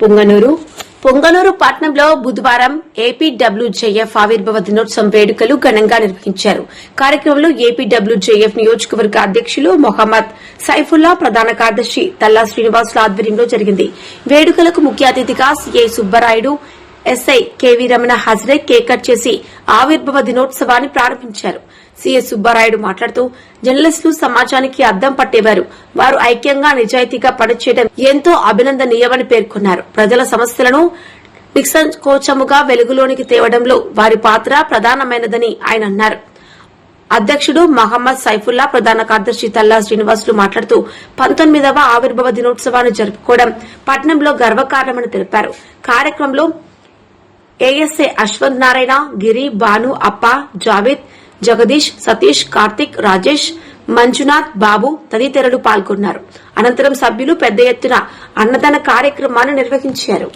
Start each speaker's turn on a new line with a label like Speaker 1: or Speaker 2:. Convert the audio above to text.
Speaker 1: పొంగనూరు. పొంగనూరు పట్టణంలో బుధవారం ఏపీడబ్ల్యూజేఎఫ్ ఆవిర్భావ దినోత్సవం వేడుకలు ఘనంగా నిర్వహించారు. కార్యక్రమంలో ఏపీడబ్ల్యూజేఎఫ్ నియోజకవర్గ అధ్యకులు మొహమ్మద్ సైఫుల్లా ప్రధాన కార్యదర్శి తల్లా శ్రీనివాసుల ఆధ్వర్యంలో జరిగింది. వేడుకలకు ముఖ్య అతిథిగా CI Subbarayudu SI KV Ramana హాజరై కేక్ కట్ చేసి ఆవిర్భవ దినోత్సవాన్ని ప్రారంభించారు. సీఎస్ సుబ్బారాయుడు మాట్లాడుతూ జర్నలిస్టులు సమాజానికి అద్దం పట్టేవారు. వారు ఐక్యంగా నిజాయితీగా పనిచేయడం ఎంతో అభినందనీయమని పేర్కొన్నారు. ప్రజల సమస్యలను నిస్సంకోచముగా వెలుగులోనికి తేవడంలో వారి పాత్ర ప్రధానమైనదని ఆయన అన్నారు. అధ్యక్షుడు మహమ్మద్ సైఫుల్లా ప్రధాన కార్యదర్శి తల్లా శ్రీనివాసులు మాట్లాడుతూ పంతొమ్మిదవ ఆవిర్భవ దినోత్సవాన్ని జరుపుకోవడం పట్నంలో గర్వకారణమని తెలిపారు. కార్యక్రమంలో ఏఎస్ఏ అశ్వత్ నారాయణ గిరి భాను అప్ప జావేద్ జగదీష్ సతీష్ కార్తిక్ రాజేష్ మంజునాథ్ బాబు తదితరులు పాల్గొన్నారు. అనంతరం సభ్యులు పెద్ద ఎత్తున అన్నదాన కార్యక్రమాన్ని నిర్వహించారు.